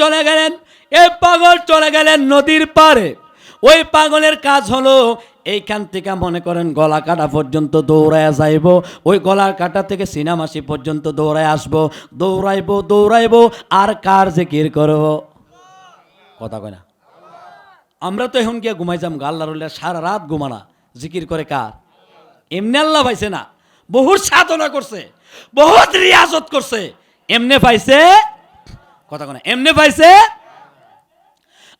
চলে গেলেন, এই পাগল চলে গেলেন নদীর পারে ওই পাগলের কাজ হলো, এইখান থেকে মনে করেন গলা কাটা পর্যন্ত দৌড়ায় যাইব, ওই গলার কাটা থেকে সিনামাসি পর্যন্ত দৌড়ায় আসব, দৌড়াইবো দৌড়াইবো, আর কার জিকির করব? কথা কয় না। আমরা তো এখন গিয়ে ঘুমাই যাম আল্লাহ রুল্লাহ সারা রাত ঘুমানা জিকির করে কার? এমনি আল্লাহ পাইছে না। বহুত সাধনা করছে, বহুত রিয়াজত করছে। এমনে পাইছে কথা কোনা এমনি পাইছে?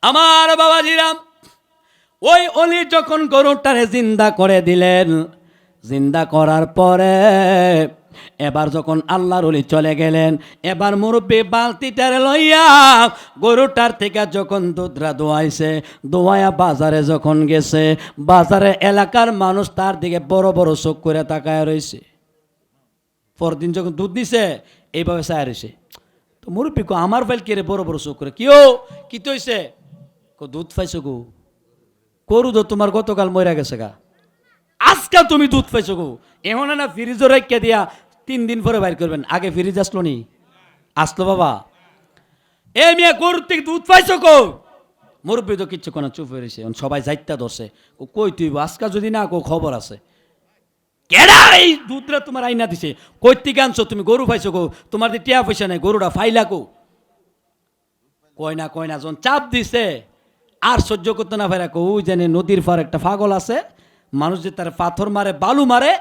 আমার বাবাজিরাম, ওই অলি যখন গরুটারে জিন্দা করে দিলেন, জিন্দা করার পরে এবার যখন আল্লাহর অলি চলে গেলেন, এবার মুরব্বী বালতিটারে লইয়া গরুটার থেকে যখন দুধরা দোয়াইছে দোয়াইয়া বাজারে যখন গেছে, বাজারে এলাকার মানুষ তার দিকে বড় বড় চোখ করে তাকায় রয়েছে পরদিন যখন দুধ দিছে, এইভাবে চায় রয়েছে তো মুরব্বী কো আমার ফাইল কে বড় বড় চোখ করে। কি তো হইছে কো দুধ পাইছো গো। করু তো তোমার গতকাল মরে গেছে গা। আজকে তুমি দুধ পাইছো গো? এমন না ফ্রিজও রেখে দিয়া তিন দিন পরে বাইর করবেন। আগে ফ্রিজ আসলো নি? আসলো বাবা। এ মিয়া গরুর থেকে দুধ পাইছো কো? মুরব্বী তো কিচ্ছু কোনো চুপ হয়ে রয়েছে সবাই যাইতা ও কই তুই আজকে যদি না কো, খবর আছে। কেডা এই দুধরা তোমার আইনা দিছে। কই থেকে আনছো তুমি গরু পাইছো গো। তোমার যে টিয়া পয়সা নাই গরুটা ফাইলা কো? কয় না, কয় যখন চাপ দিছে। আর সহ্য করতে না পারে ওই জানে নদীর পার একটা ফাগল আছে। মানুষ যে তার পাথর মারে, বালু মারে,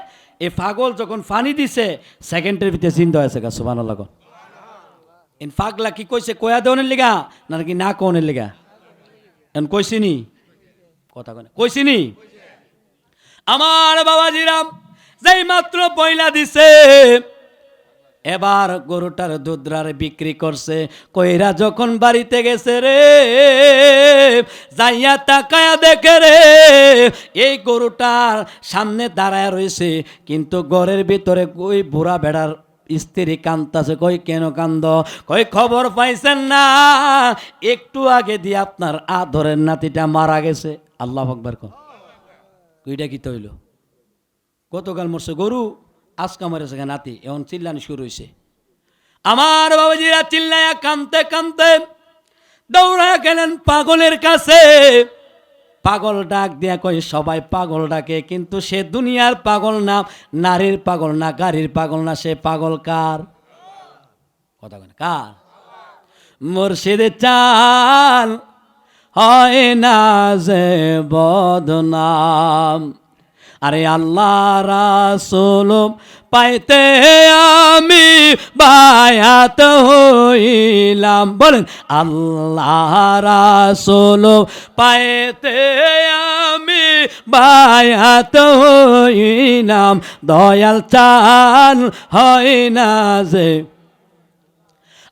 এই ফাগল যখন পানি দিছে সেকেন্ডের ভিতরে চিন্তা হয়েছে গা সুবান লাগন ইন ফাগলা কি কইছে? কয়া দেওয়ানের লিগা, না নাকি না কোনের লিগা? এখন কইছিনি? কথা কয় না। কইছিনি? আমার বাবাজিরাম যেই মাত্র পয়লা দিছে, এবার গরুটার দুধরার বিক্রি করছে। কইরা যখন বাড়িতে গেছে রে, যাইয়া তাকায়া দেখে রে, এই গরুটার সামনে দাঁড়ায় রয়েছে কিন্তু ঘরের ভিতরে ওই বুড়া বেড়ার স্ত্রী কান্তাছে কই কেন কান্দ? কই খবর পাইছেন না? একটু আগে দিয়ে আপনার আদরের নাতিটা মারা গেছে। আল্লাহ আকবার কন। ওইটা কি তৈল? গতকাল মরছে গরু, আজকা মরেছে গা নাতি, এখন চিল্লানি শুরু হয়েছে আমার বাবাজিরা চিল্লায়া কানতে কানতে দৌড়া গেলেন পাগলের কাছে। পাগল ডাক দিয়া কই সবাই পাগল ডাকে, কিন্তু সে দুনিয়ার পাগল না, নারীর পাগল না, গাড়ির পাগল না, সে পাগল কার? কথা কার? মুর্শিদে চাল হয় না যে বদনাম। আরে আল্লাহ রাসুল, পাইতে আমি বায়াত হইলাম। বলেন, আল্লাহ রাসুল, পাইতে আমি বায়াত হইলাম। দয়াল চাল হয় না যে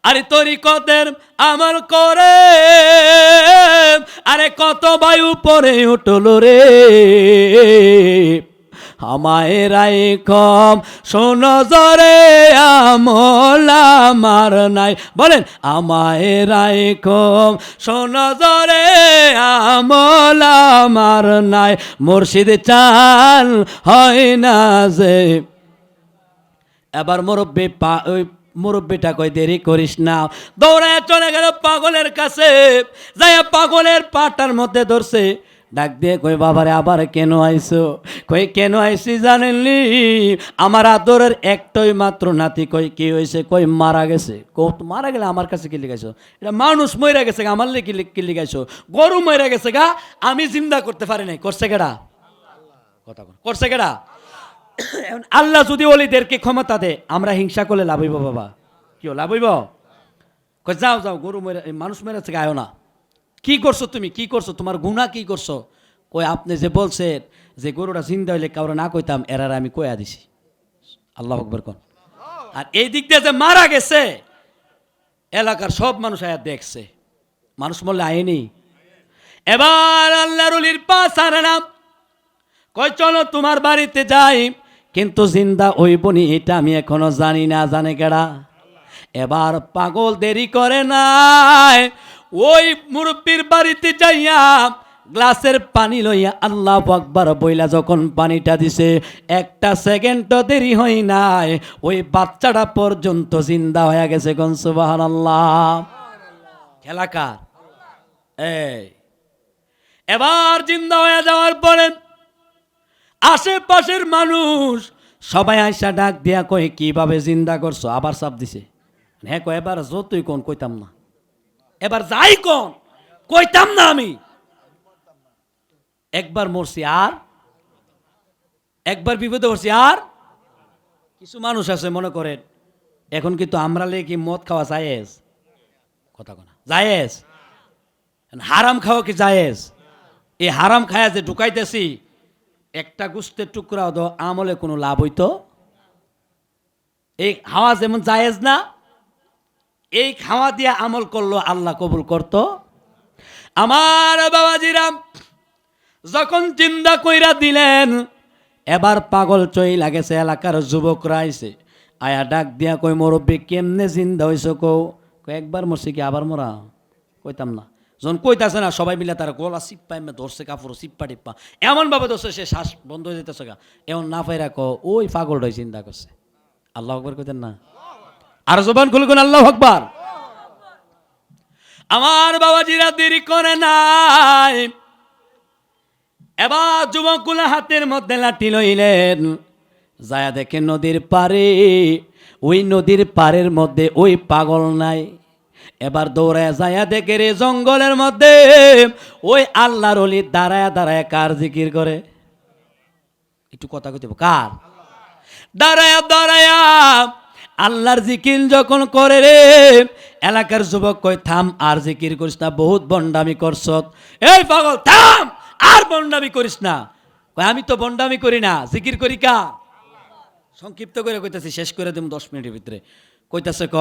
আরে তরিকতের আমল করে। আরে কত বায়ু পরে উঠল রে। আমায় রাই কম, শোন জরে, আমল আমার নাই। বলেন, আমায় রাই কম, শোন জরে, আমল আমার নাই। মুর্শিদ চাল হয় না যে। এবার মুরব্বী পা ওই মুরব্বীটা কই দেরি করিস না। দৌড়ায় চলে গেল পাগলের কাছে। যাই পাগলের পাটার মধ্যে ধরছে। ডাক দিয়ে কই বাবারে, আবার কেন আইছো? কই কেন আইসি জানেননি আমার আদরের একটাই মাত্র নাতি। কই কি হয়েছে কই মারা গেছে। কো মারা গেলে আমার কাছে কি লিখাইছো? এটা মানুষ মরে গেছে গা, আমার লিখি কি লিখাইছো। গরু মরে গেছে গা, আমি জিন্দা করতে পারি নাই। করছে কেডা? কথা। করছে কেডা? আল্লাহ যদি অলিদেরকে ক্ষমতা দে আমরা হিংসা করলে লাভ হইব বাবা। কি লাভ হইব? যাও যাও, গরু মেরে মানুষ মেরেছে গায়ও না। কি করছ তুমি? কি করছ? তোমার গুণা কি করছ? কই আপনি যে বলছেন যে গরুটা চিন্তা হইলে কাউরে না কইতাম এরার আমি কয়া দিছি। আল্লাহ আকবর কন। আর এই দিক দিয়ে যে মারা গেছে, এলাকার সব মানুষ আয়া দেখছে। মানুষ মরলে আইনি এবার আল্লাহর অলির পাশ আরে নাম। কই চলো তোমার বাড়িতে যাই। কিন্তু জিন্দা হইবনি এটা আমি এখনও জানি না, জানে কেডা? এবার পাগল দেরি করে নাই। ওই মুরব্বীর বাড়িতে যাইয়া গ্লাসের পানি লইয়া আল্লাহ আকবার বইলা যখন পানিটা দিছে, একটা সেকেন্ডও দেরি হয় নাই। ওই বাচ্চাটা পর্যন্ত জিন্দা হয়ে গেছে গনসুবাহ আল্লাহ খেলাকার এই। এবার জিন্দা হয়ে যাওয়ার পরে আশেপাশের মানুষ সবাই আইসা ডাক দিয়া কয়ে, কীভাবে জিন্দা করছ? আবার চাপ দিছে। হ্যাঁ কয়, এবার যতই কোন, কইতাম না। এবার যাই কোন, কইতাম না আমি। একবার মরছি আর? একবার বিপদে পড়ছি আর? কিছু মানুষ আছে, মনে করেন, এখন কিন্তু আমরা কি মদ খাওয়া জায়েজ। কথা কোনা, জায়েজ? হারাম খাওয়া কি জায়েজ? এই হারাম খায়া যে ঢুকাইতেছি একটা গুস্তের টুকরা তো আমলে কোনো লাভ হইতো? এই খাওয়া যেমন জায়েজ না, এই খাওয়া দিয়ে আমল করল আল্লাহ কবুল করত। আমার বাবাজিরাম যখন চিন্তা কইরা দিলেন, এবার পাগল চই লাগেছে, এলাকার যুবকরা আইছে আয়া ডাক দিয়া কই মুরব্বী, কেমনে জিন্দা কও? কই একবার মরছি কি আবার মরা? কইতাম না। যখন কইতাছে না, সবাই মিলে তার গলা সিপ্পা এমনি ধরছে, কাপড় সিপ্পা টিপ্পা। এমন ভাবে ধরছে সে শ্বাস বন্ধ হয়ে যেতেছে গা। এমন না পাইরা ক ওই পাগলটাই চিন্তা করছে। আল্লাহ আকবর কইতেন না? আর জবান খুলে কোন আল্লাহ আকবার। আমার বাবাজিরা দেরি করে নাই। এবার যুবকগুলা হাতের মধ্যে লাঠি লইলেন। যায়া দেখে নদীর পারে ওই নদীর পারের মধ্যে ওই পাগল নাই। এবার দৌড়ায় যায়া দেখে রে জঙ্গলের মধ্যে। ওই আল্লাহর অলি দাঁড়ায় দাঁড়ায় কার জিকির করে? একটু কথা কইতে কার? দাঁড়ায়া দাঁড়ায়া। আল্লাহর জিকির যখন করে রে, এলাকার যুবক কই থাম, আর জিকির করিস না, বহুত বন্ডামি করছ। এই পাগল, থাম, আর বন্ডামি করিস না। কয়, আমি তো বন্ডামি করি না, জিকির করি কা সংক্ষিপ্ত করে কইতাছি, শেষ করে দেব দশ মিনিটের ভিতরে। কইতাছে ক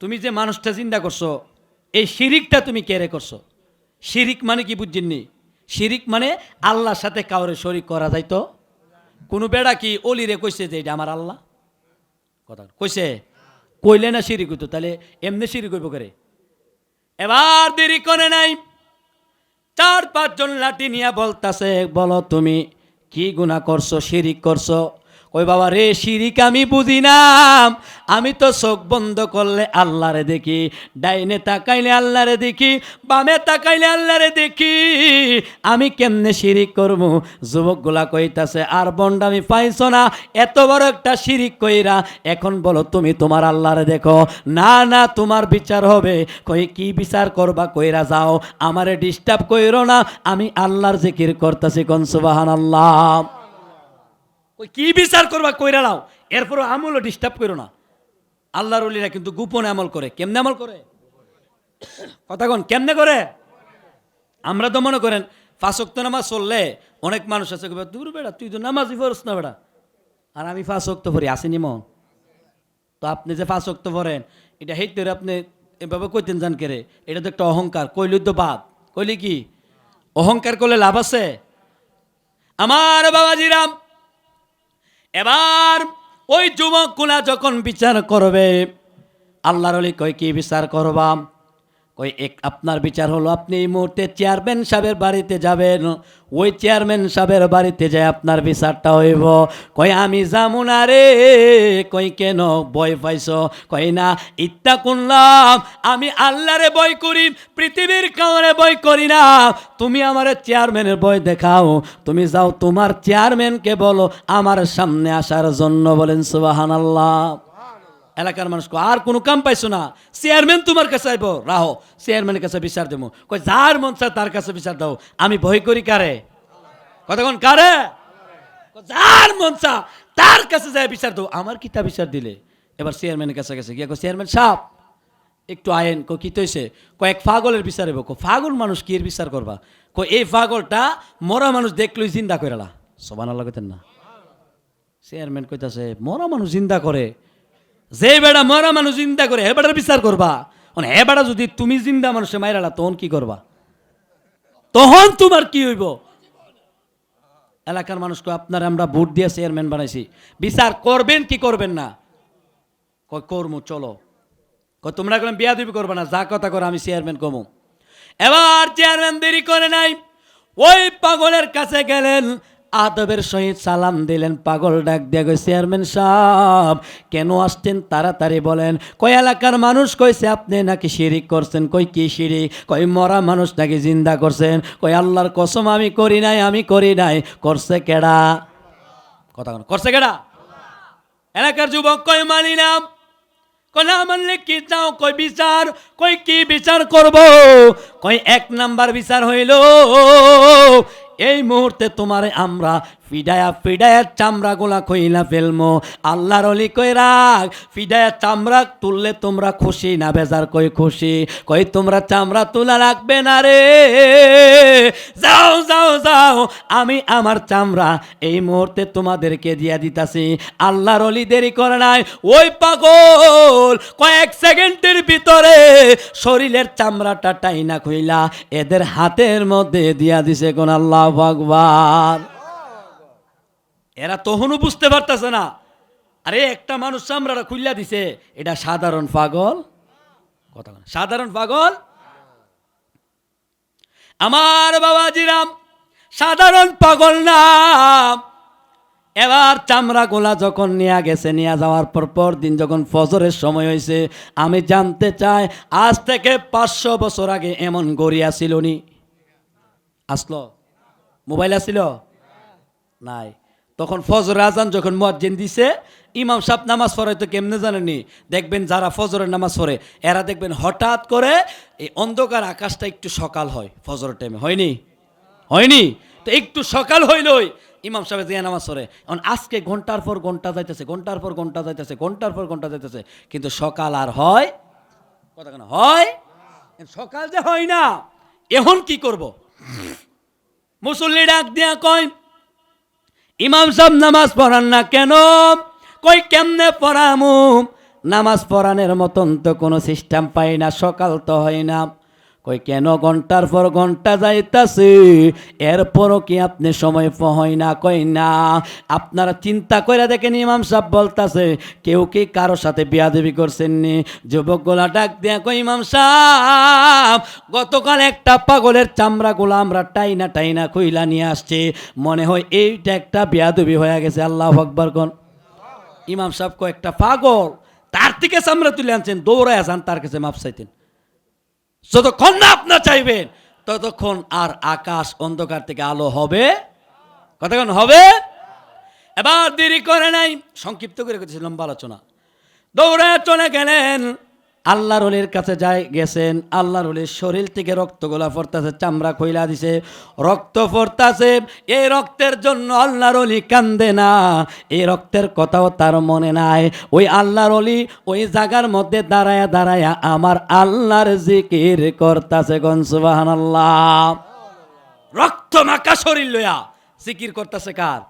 তুমি যে মানুষটা চিন্তা করছ, এই শিরিকটা তুমি কেড়ে করছ? শিরিক মানে কি বুঝছেননি শিরিক মানে আল্লাহর সাথে কাউরে শরিক করা যাইতো? কোনো বেড়া কি অলিরে কইছে যে এটা আমার আল্লাহ? কথা কইছে? কইলে না শিরিক হইতো, তাহলে এমনি শিরিক হইব করে? এবার দেরি করে নাই। চার পাঁচজন লাঠি নিয়ে বলতাছে, বলো তুমি কি গুণা করছ, শিরিক করছ? ওই বাবা, রে শিরিক, আমি বুঝি না আমি তো চোখ বন্ধ করলে আল্লাহরে দেখি, ডাইনে তাকাইলে আল্লাহরে দেখি, বামে তাকাইলে আল্লাহরে দেখি। আমি কেমনে শিরিক করব? যুবকগুলা কইতাছে, আর বন্ডামি পাইছো না, এত বড় একটা শিরিক কইরা, এখন বলো তুমি তোমার আল্লাহরে দেখো। না না, তোমার বিচার হবে। কই, কি বিচার করবা কইরা যাও, আমারে ডিস্টার্ব কইরো না, আমি আল্লাহর জিকির করতেছি কোন সুবাহান আল্লাহ ওই কি বিচার করবা কইরা নাও। এরপরও আমলও ডিস্টার্ব করো না। আল্লাহর অলিরা কিন্তু গোপনে আমল করে। কেমনে আমল করে? কথা কন, কেমনে করে? আমরা তো মনে করেন ফাঁসক্ত নামাজ চললে অনেক মানুষ আছে দূর বেড়া, তুই তো নামাজই পড়স না বেড়া। আর আমি ফাঁসক্ত পড়ি, আসেনি মন। তো আপনি যে ফাঁসক্ত পড়েন, এটা হেইতে আপনি এভাবে কইতেন জান কেরে এটা তো একটা অহংকার। কইলি তো বাদ। কইলি কি? অহংকার করলে লাভ আছে? আমার বাবাজিরাম এবার ওই যুবকগুলা যখন বিচার করবে আল্লাহর কয় কি বিচার করবা কই, এক আপনার বিচার হলো, আপনি এই মুহূর্তে চেয়ারম্যান সাহেবের বাড়িতে যাবেন। ওই চেয়ারম্যান সাহেবের বাড়িতে যায় আপনার বিচারটা হইব। কই, আমি যামু না রে। কই, কেন ভয় পাইছ? কই না ইত্যা করলাম, আমি আল্লাহরে ভয় করি, পৃথিবীর কাউরে ভয় করি না। তুমি আমার চেয়ারম্যানের ভয় দেখাও। তুমি যাও, তোমার চেয়ারম্যানকে বলো, আমার সামনে আসার জন্য বলেন সুবাহান আল্লাহ এলাকার মানুষ কয়, আর কোনো কাম পাইছো না? চেয়ারম্যান তোমার কাছে আইব। রাহো চেয়ারম্যানের কাছে বিচার দেবো। কই যার মন চায় তার কাছে বিচার দাও। আমি ভয় করি কারে? কতক্ষণ কারে? কয়, যার মন চা তার কাছে যায় বিচার দাও। আমার কিতা বিচার দিলে? এবার চেয়ারম্যানের কাছে গেছে। গিয়ে কয়, চেয়ারম্যান সাহেব একটু আইন কো কি তৈছে? কয়েক পাগলের বিচার হইব। কো পাগল মানুষ কি এর বিচার করবা? কো এই পাগলটা মরা মানুষ দেখলই চিন্তা করেলা সবান আল্লাহ কইতেন না। চেয়ারম্যান কইতাছে মরা মানুষ জিন্দা করে। যে বেড়া মরা মানুষ চিন্তা করে হে বিচার করবা? মানে হে বেড়া যদি তুমি জিন্দা মানুষে মাইরালা তখন কি করবা? তখন তোমার কি হইব? এলাকার মানুষকে আপনার আমরা ভোট দিয়ে চেয়ারম্যান বানাইছি। বিচার করবেন কি করবেন না? কয়, করমু, চলো। কয়, তোমরা এখন বিয়া দিবি করবে না, যা কথা করে, আমি চেয়ারম্যান কমু। এবার চেয়ারম্যান দেরি করে নাই। ওই পাগলের কাছে গেলেন আদবের সহিত সালাম দিলেন, পাগল ডাক দিয়ে গো চেয়ারম্যান সাহেব, কেন আসছেন? তাড়াতাড়ি বলেন, কয়, এলাকার মানুষ কইছে, আপনি নাকি শিরিক করছেন? কই কি শিরিক? কই মরা মানুষ নাকি জিন্দা করছেন? কই আল্লাহর কসম, আমি করি নাই, আমি করি নাই। করছে কেডা? কথা করছে কেডা? এলাকার যুবক কই মানি নাম কই মানলে কি চাও? কই বিচার। কই কি বিচার করব? কই এক নাম্বার বিচার হইল এই মুহূর্তে তোমার আমরা ফিডায়া ফিডায়া চামড়া গোলা কইলা ফেলমো। আল্লাহর অলি কই রাখ ফিডায়া চামড়া তুললে তোমরা খুশি না বেজার কই খুশি? কই তোমরা চামড়া তোলা রাখবে না রে? যাও যাও যাও, আমি আমার চামড়া এই মুহূর্তে তোমাদেরকে দিয়া দিতাছি। আল্লাহর অলি দেরি করে নাই। ওই পাগল, কয়েক সেকেন্ডের ভিতরে শরীরের চামড়াটা টাইনা খুইলা, এদের হাতের মধ্যে দিয়া দিছে কোন আল্লাহ। ভগবান। এরা তখনও বুঝতে পারতেছে না। আরে, একটা মানুষ চামড়াটা খুইলা দিছে, এটা সাধারণ পাগল? কথা সাধারণ পাগল? আমার বাবাজিরাম সাধারণ পাগল না এবার চামড়া গোলা যখন নিয়ে গেছে, নিয়ে যাওয়ার পর পর দিন যখন ফজরের সময় হয়েছে আমি জানতে চাই, আজ থেকে পাঁচশো বছর আগে এমন গড়িয়া ছিল নি। আসলো? মোবাইল আসছিল নাই। তখন ফজর আজান যখন মুয়াজ্জিন দিছে, ইমাম সাহেব নামাজ পড়ে তো কেমনে জানেনি দেখবেন যারা ফজরের নামাজ পড়ে, এরা দেখবেন হঠাৎ করে এই অন্ধকার আকাশটা একটু সকাল হয়, ফজরের টাইমে হয়নি? হয়নি? তো একটু সকাল হইলই, ইমাম সাহেব জিয়া নামাজ পড়ে। এখন আজকে ঘণ্টার পর ঘণ্টা যাইতেছে, ঘণ্টার পর ঘণ্টা যাইতেছে, ঘণ্টার পর ঘণ্টা যাইতেছে, কিন্তু সকাল আর হয় কথা কেন? হয়? সকাল যে হয় না, এখন কি করব? মুসল্লি ডাক দিয়া কয়, ইমাম সাহেব নামাজ পড়ান না কেন? কই কেমনে পড়ামু? নামাজ পড়ানোর মতন তো কোনো সিস্টেম পাই না, সকাল তো হয় না। কই কেন ঘণ্টার পর ঘণ্টা যাইতাছে? এরপরও কি আপনি সময় প- হয় না কই না? আপনারা চিন্তা করে দেখেন ইমাম সাহেব বলতাছে, কেউ কি কারও সাথে বিয়াদেবি করছেন নি যুবক গোলা ডাক দিয়া কই ইমাম সাহেব, গতকাল একটা পাগলের চামড়া আমরা টাইনা টাইনা কইলা নিয়ে আসছি। মনে হয় এইটা একটা বিয়াদবি হয়ে গেছে, আল্লাহ আকবর কোন। ইমাম সাহেব কয়েকটা পাগল, তার থেকে চামড়া তুলে আনছেন, দৌড়ায় আসান তার কাছে মাপ চাইতেন। যতক্ষণ না আপনার চাইবেন, ততক্ষণ আর আকাশ অন্ধকার থেকে আলো হবে। কতক্ষণ হবে? এবার দেরি করে নাই, সংক্ষিপ্ত করে করেছি লম্বা আলোচনা। দৌড়ে চলে গেলেন আল্লাহর অলির কাছে যাই গেছেন। আল্লাহর অলির শরীর থেকে রক্তগুলা পড়তেছে চামড়া খইলা দিছে। রক্ত পড়তাছে এই রক্তের জন্য আল্লাহর অলি কান্দে না। এই রক্তের কথাও তার মনে নাই। ওই আল্লাহর অলি ওই জায়গার মধ্যে দাঁড়ায়া দাঁড়ায়া আমার আল্লাহর জিকির করতাছে গনসুবাহান আল্লাহ রক্ত মাখা শরীর লইয়া জিকির করতেছে কার?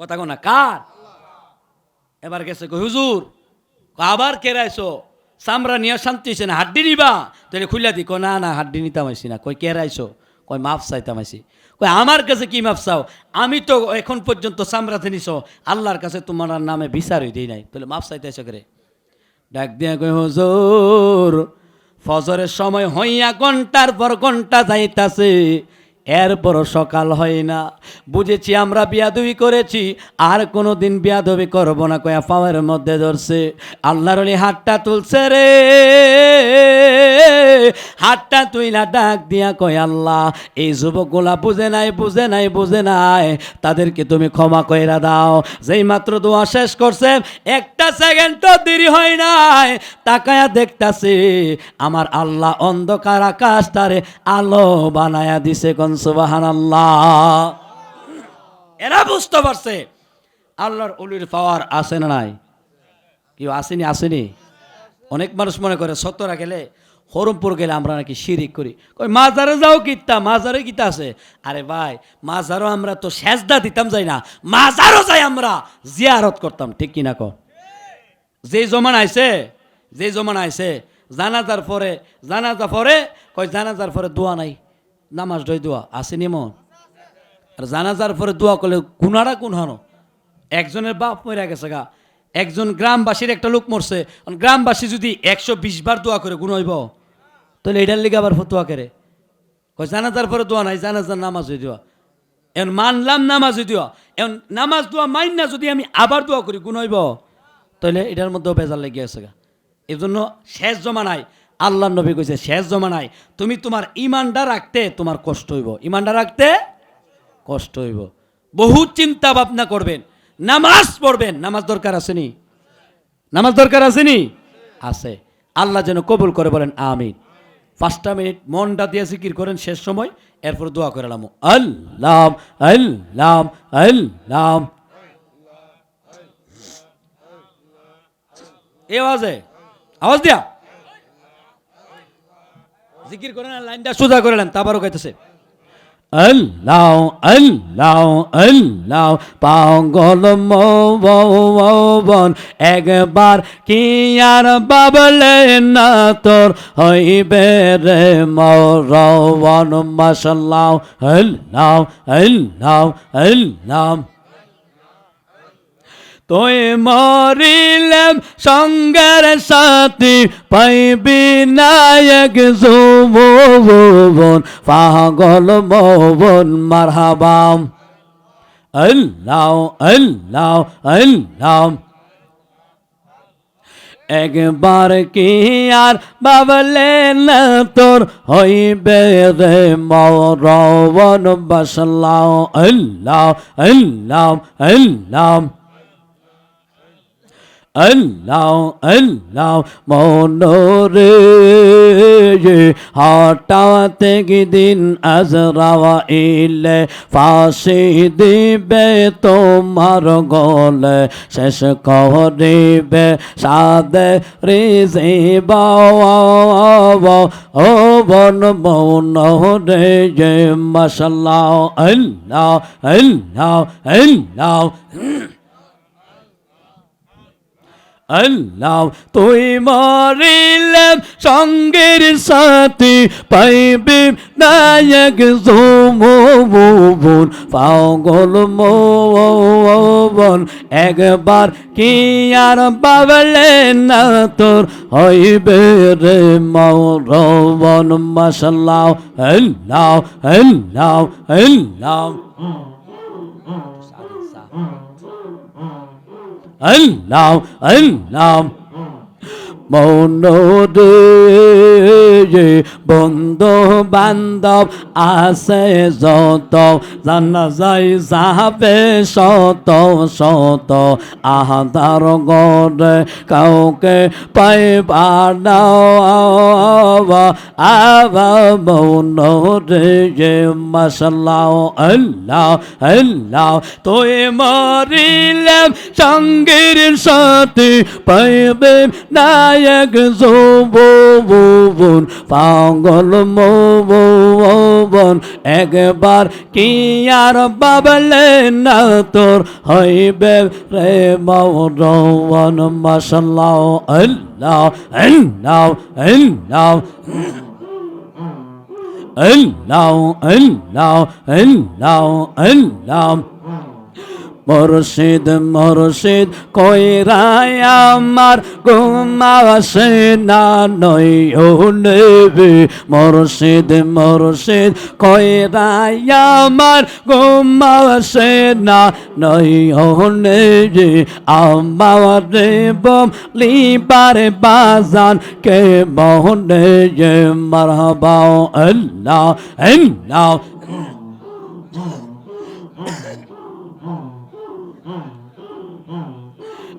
কথা কোনা কার? এবার গেছে হুজুর আবার কেরাইছো? চামড়া নিয়ে শান্তি হয়েছে না, হাড্ডি নিবা। তাহলে খুলে দি কই না না, হাড্ডি নিতাম আইসি না। কই কেরাইছো কয়, মাফ চাইতাম আইসি কই আমার কাছে কি মাফ চাও? আমি তো এখন পর্যন্ত চামড়াতে নিছো। আল্লাহর কাছে তোমার নামে বিচারই দিই নাই। তাহলে মাফ চাইতে এসে করে ডাক দিয়া কই হুজুর ফজরের সময় হইয়া ঘণ্টার পর ঘণ্টা যাইতাছে। এরপরও সকাল হয় না। বুঝেছি আমরা বিয়াদবি করেছি, আর কোনো দিন বিয়াদবি করব না, কয়া পাওয়ার মধ্যে ধরছে। আল্লাহর হাতটা তুলছে রে। হাতটা তুইলা ডাক দিয়া কয়, আল্লাহ, এই যুবকগুলা বুঝে নাই বুঝে নাই বুঝে নাই। তাদেরকে তুমি ক্ষমা কইরা দাও। যেই মাত্র দোয়া শেষ করছে, একটা সেকেন্ডও দেরি হয় নাই। তাকায়া দেখতাছি, আমার আল্লাহ অন্ধকার আকাশ তারে আলো বানায়া দিছে কোন সুবাহান আল্লাহ এরা বুঝতে পারছে আল্লাহর অলির পাওয়ার আছে না নাই। কেউ আসেনি আসেনি। অনেক মানুষ মনে করে সত্যরা গেলে, হরমপুর গেলে আমরা নাকি শিরিক করি। কই, মাজারে যাও কিতা মাজারে কিতা আছে। আরে ভাই, মাজারও আমরা তো সেজদা দিতাম যাই না, মাজারও যাই আমরা জিয়ারত করতাম, ঠিক কিনা কো যে জমান আইছে যে জমান আইছে, জানাজার পরে, জানাজা পরে, কই জানাজার পরে দোয়া নাই। নামাজ ডই দোয়া, আসেনি মন আর জানাজার পরে দোয়া করলে কুনারা কোন হানো? একজনের বাপ মরে গেছে গা। একজন গ্রামবাসীর একটা লোক মরছে। গ্রামবাসী যদি একশো বিশ বার দোয়া করে গুণ হইব? তাহলে এটার লিগে আবার ফতোয়া করে। কই জানাজার পরে দোয়া নাই, জানাজার নামাজ হয়ে দোয়া। এখন মানলাম নামাজ দিও এখন নামাজ দোয়া মাইন না যদি আমি আবার দোয়া করি গুণ হইব? তাহলে এটার মধ্যেও বেজার লেগে আছে গা। এই জন্য শেষ জমানায় আল্লাহ নবী কইছে, শেষ জমানায় তুমি তোমার ইমানটা রাখতে তোমার কষ্ট হইব। ইমানটা রাখতে কষ্ট হইব। বহু চিন্তা ভাবনা করবেন। নামাজ পড়বেন। নামাজ দরকার আসেনি নামাজ দরকার আসেনি আছে। আল্লাহ যেন কবুল করে বলেন, আমিন। পাঁচটা মিনিট মনটা দিয়ে জিকির করেন শেষ সময়, এরপর দোয়া করে এলাম আল্লাহ আল্লাহ আল্লাহ। এই আওয়াজে? আওয়াজ দিয়া। জিকির করেন আর লাইনটা সোজা করে নেন তারপরও কইতেছে আল্লাহ আল্লাহ আল্লাহ একবার কি আর বাবলে না তোর হইবে রে মরণ? মাসাল্লাহ আল্লাহ আল্লাহ আল্লাহ। তোই মরিলাম সঙ্গের সাথী পাইবি নায়ক জুমন পাগল মন মারহাবাম আল্লাহ আল্লাহ আল্লাহ। একবার কি আর বাবলে না তোর হইবে রে মরণ বসলাও আল্লাহ আল্লাহ আল্লাহ। আল্লাহ আল্লাহ, মনোরে হঠাৎ দিন আজরাওয়া ইলে ফাঁসি দিবে তোমার গলে, শেষ করিবে সাদে রিজি বাবা ও বন মৌন রে যে মশাল্লাহ, আল্লাহ আল্লাহ আল্লাহ আল্লাহ তুই মরিলাম, সঙ্গের সাথে পাইবে নায়ক জুমুন পাগল মোবন। একবার কি আর বাবলে না তোর হইবে রে মৌরবন? মশাল্লাহ আল্লাহ আল্লাহ। আল্লাহ আল্লাহ। আল্লাহ মৌনরে বন্ধু বান্ধব আছে যত, জানা যাই যাবে শত শত। আহাদার গড়ে কাউকে পাইবার আবা মৌনরে যে মশাল্লাহ, আল্লাহ আল্লাহ। তুই মরিলাম, সঙ্গের সাথে পাইবে নায়ক জোবন পাগল মোবন একবার কি আর বাবলে না তোর হইবে রে মৌরন মশাল্লাহ, আল্লাহ আল্লাহ আল্লাহ। আল্লাহ আল্লাহ আল্লাহ আল্লাহ। মুর্শিদ মুর্শিদ, কইরাই আমার ঘুমাসে না নই ও নেবে। মুর্শিদ মুর্শিদ, কইরাই আমার ঘুমাসে না নই ও নেবে। আমার বম লিবারে বাজান কে মোহনে যে মারহাবাও আল্লাহ আল্লাহ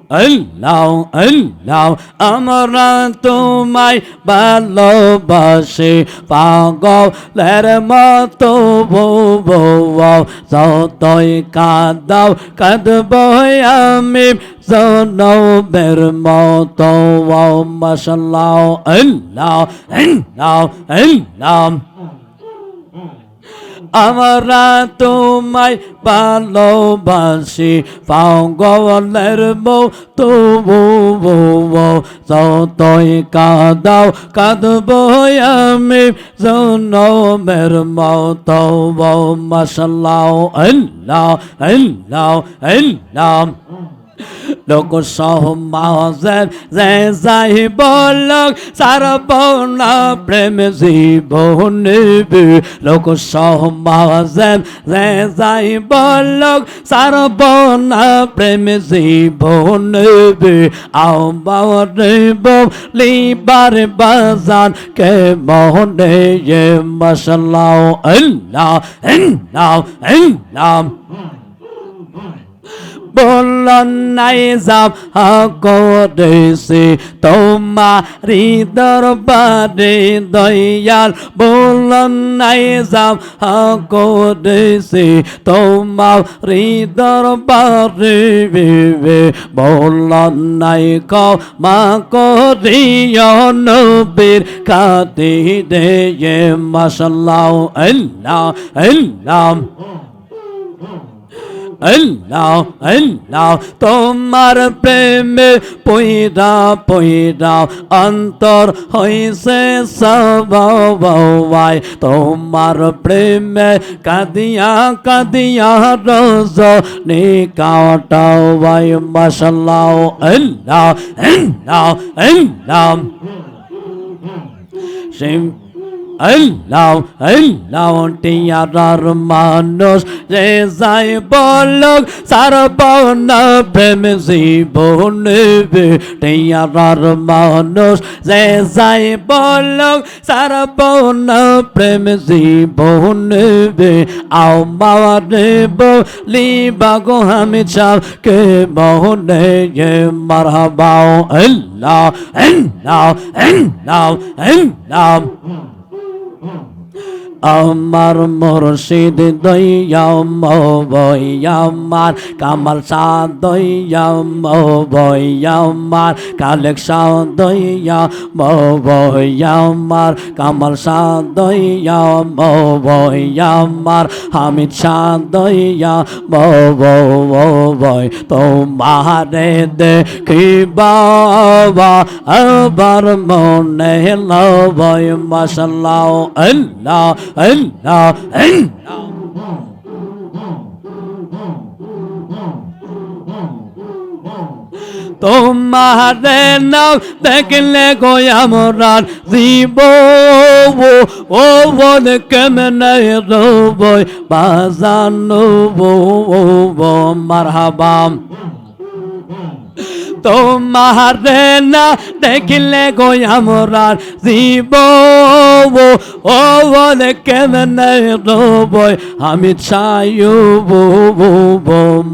আল্লাহ আল্লাহ, আমরা তোমায় ভালোবাসি। পাগলের মতো বউ যতই কাঁদাও, কাঁদব আমি জনবের মতো। মশাল্লাহ আল্লাহ আল্লাহ আল্লাহ। আমরা তোমায় ভালোবাসি পাগলের বউ, তবু বউ, যতই কাঁদাও, কাঁদব আমি জনমের মত। বউ মশাল্লাহ, আল্লাহ আল্লাহ আল্লাহ। লোক সমাজের যে যাই বলক সারবনা প্রেম জীবন লোক সমাজের যে যাই বলক সারবনা প্রেম জীবন আও বাবব লিবার বাজান, কে মোহনে মশলাও আল্লাহ আল্লাহ আল্লাহ। বলন নাই যাব করেছে তোমারি দরবারে দয়াল। বলন নাই যাব করেছে তোমারি দরবারে বলন নাই ক মা করিয় নবীর কাতে দে মশাল্লাহ, আল্লাহ আল্লাহ। আল্লাহ আল্লাহ, তোমার প্রেমে পয়দা পয়দা অন্তর হইছে সবাই তোমার প্রেমে কাদিয়া কাদিয়া রোজ নে কাটাওয়াই মশাল্লাহ আল্লাহ আল্লাহ। আল্লাহ আল্লাহ আল্লাহ টিয়ার মানুষ, যে যাই বলক সারবনা প্রেম জীবন নেবে। টিয়ার মানুষ, যে যাই বলক সারবনা প্রেম জীবন নেবে। আও মাওয়া নেব লিবা গো আমি চাও কে মোহনে মারহাবাও আল্লাহ আল্লাহ আল্লাহ আল্লাহ। আমার মুর্শিদ দইয়াম বইয়ামার কামাল সা দইয়াম বইয়ামার কালেক সা দইয়াম বইয়ামার কামাল সা দইয়াম বইয়ামার হামিদ সা দইয়াম বই, তোমারে দেখিবা আবার মনে লবই, মশাল্লাহ, আল্লাহ আল্লাহ আল্লাহ তোমারে নাও দেখলে গোয়ামরান জীব ও বাজানো মারহাবাম তোমারে না দেখিলে গো আমার জীব। ও বলে কেমনে রবই আমি চাইব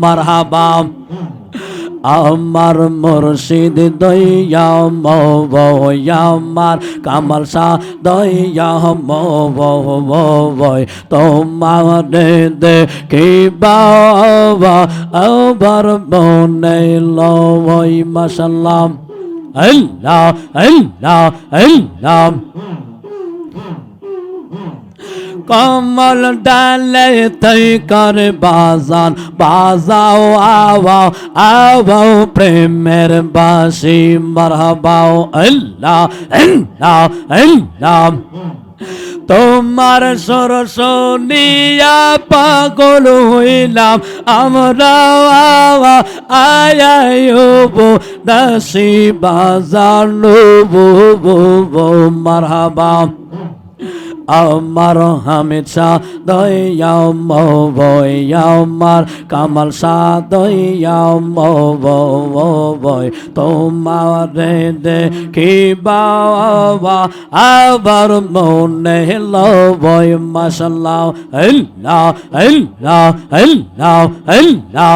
মারহাবাম আমার মুর্শিদ দইয়া আমার কামাল শাহ দইয়া বই তোমার দে কি বাবা আবার মনে লই মাসাল্লাম আল্লাহ আল্লাহ আল্লাহ কমল ডালে তৈ কর বাজান বাজাও আওয়াও আওয়াও প্রেমের বাসি মারহাবাও আল্লাহ আল্লাহ আল্লাহ তোমার সরসনিয়া পাগল হইলাম, আমরা আয়াইব দাসি বাজার মারহাবা। আমার হামিদ শাহ দয়াম বয়ামার কামাল শাহ দয়াম বয় তোমার দে কি বাবা আবার মনে লবয় মাসাল্লাহ আল্লাহ আল্লাহ আল্লাহ আল্লাহ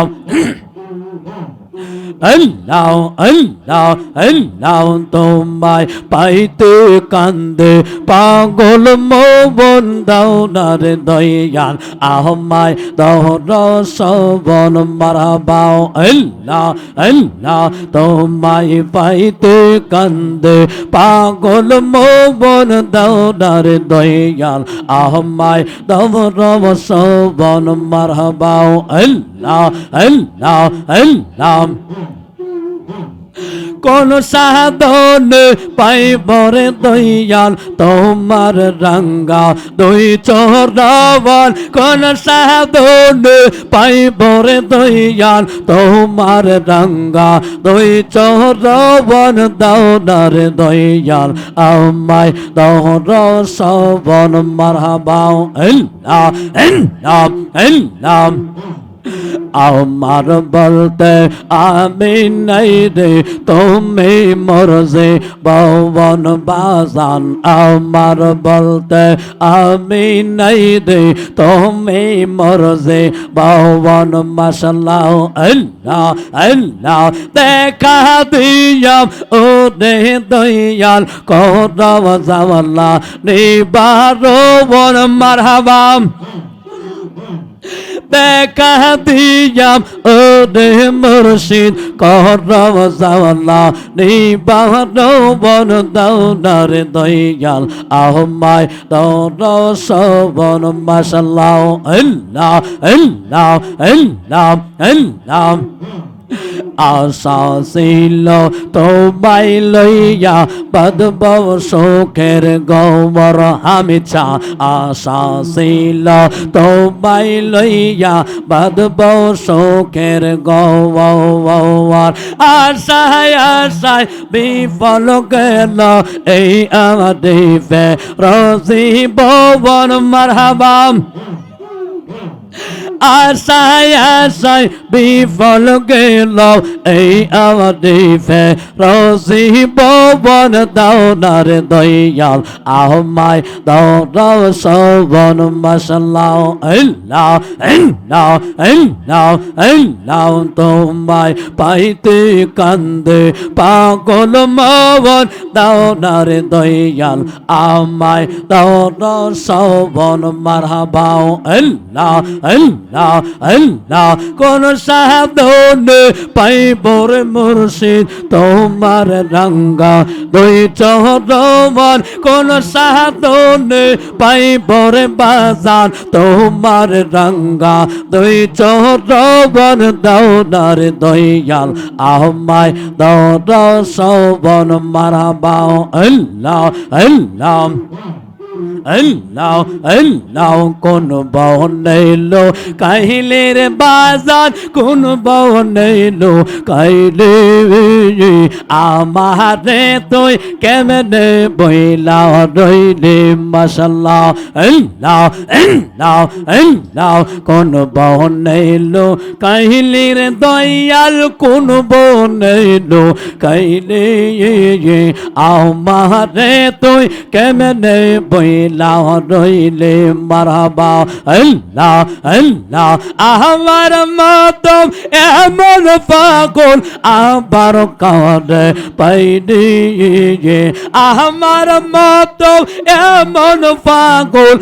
আল্লাহ আল্লাহ আল্লাহ তোমায় পাইতে কান্দে। পাগল মোবন দাও নারে দয়াল আহমায় দহর সবন মারাবাও। আল্লাহ আল্লাহ তোমায় পাইতে কান্দে। পাগল মোবন দাও নারে দয়াল আহমায় দহর সবন মারহাবাও আল্লাহ আল্লাহ আল্লাহ কোন সাধন পাইবরে দয়াল তোমার রঙ্গা দুই চোরবন কোন সাধন পাইবরে দয়াল তোমার রঙ্গা দুই চোরবন দৌনার দয়াল আমায় দৌর সবন মারহাবাও আল্লাহ আল্লাহ আল্লাহ আমার বলতে আমি নাই রে, তুমি মরজে ববন বাজান। আমার বলতে আমি নাই রে, তুমি মরজে ববন মশাল্লাহ। আল্লাহ আল্লাহ, দেখা দিয়াম ও দে দয়াল করব জাওয়াল্লাহ নিবারো বন মারহাবাম। দেখা দিয়াম ও রে মুর্শিদ করম জাওয়াল্লাহ নিবাহ বন দৌনার দয়াল আহমায় দর সবন মাসাল্লাহ আল্লাহ আল্লাহ আল্লাহ আল্লাহ আশা ছিল তোমায় লইয়া বদব সুখের গৌমর হামিছা আশা ছিল তোমায় লইয়া বদব সুখের গৌর আশায় আশায় বিফল গেল এই আমাদের রসি ভবন মারহাবাম আশায় আশায় বিফল গেল এই আমাদিফে রসি ববন দাওনার দয়াল, আহমায় দাও সবন মশাল্লাহ, আল্লাহ আল্লাহ আল্লাহ আল্লাহ, তোমায় পাইতে কান্দে পাগল মবন দাওনার দয়াল আমায় দাও সবন মারহাবাও আল্লাহ আল্লাহ আল্লাহ, কোন সাধন পাইবর মুর্শিদ, তোমার রঙ্গা দুই চহরমান কোন সাধন পাইবর বাজান তোমার রঙ্গা দুই চহরমান দৌনার দয়াল আহমায় দৌর সবন মারাবাও আল্লাহ আল্লাহ। আল্লাহ আল্লাহ, কোন বহন এলো কাহিলের বাজার, কোন বহন এলো কাইলে আমারে তুই কেমনে বইলা রইলে? মশাল্লাহ আল্লাহ আল্লাহ আল্লাহ, কোন বহন এলো কাহিলের দয়াল, কোন বহন এলো কাইলে আমারে তুই কেমনে বইলা রইলে মারহাবা আল্লাহ আল্লাহ, আমার মতম এমন পাগল আবার কাঁদে পাইনি। আমার মতম এমন পাগল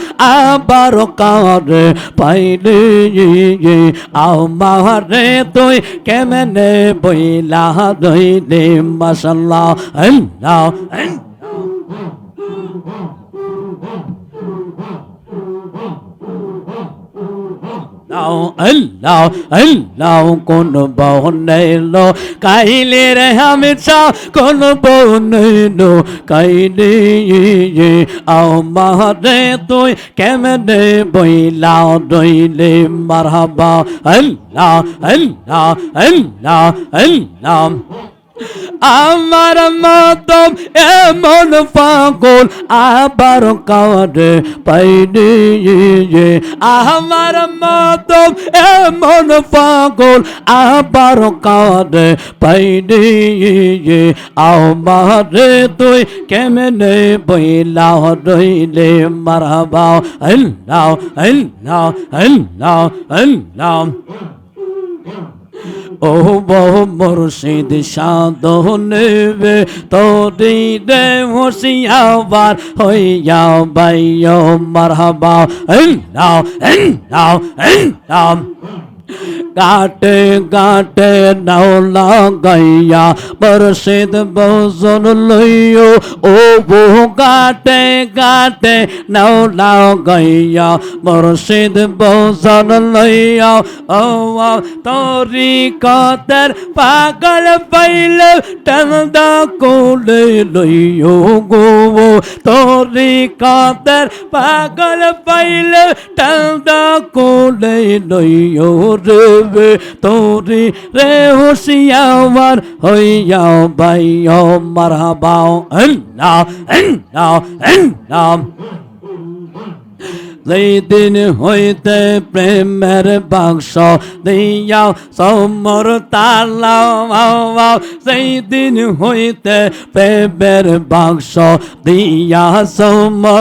আবার কাঁদে পাইনি। আমারে তুই কেমনে বইলা রইলে মাসাল্লাহ আল্লাহ আল্লাহ। আল্লাহ আল্লাহ আল্লাহ, কোন বহন এলো কাইলে রে চাও কোন বহন এলো কাইলে আও মারে তুই কেমনে বইলা রইলে মারহাবা। আল্লাহ আল্লাহ আল্লাহ আল্লাহ। আমার মতম এমন পাগল, আবার কাওয়ারে পাইনি আমার মতম এমন পাগল, আবার কাওয়ারে পাইনি আমারে তুই কেমনে বইলা রইলে মারহাবা আল্লাহ আল্লাহ আল্লাহ আল্লাহ ও বহু মুর্শিদ নেবে। তোরি রে হুশিয়াবার হইয়া বাইয় মারহাবা। আল্লাহ আল্লাহ আল্লাহ কাটে কাটে নাও লাগাইয়া বরসিদ বজন লইও ও বউ কাটে কাটে নাও লাগাইয়া বরসিদ বজন লইয়া ও, তোরি কতের পাগল পাইলে টন্দা কোলে লইও গো তোরি কতের পাগল পাইলে টন্দা কোলে লইও রে তোরি রে হুশিয়ার হইয়াও বাইও আল্লাহ আল্লাহ আল্লাহ যেই দিন হইতে প্রেমের বাক্স দিয়াও সমর তালাও সেই দিন হইতে প্রেমের বাক্স দিয়া সমর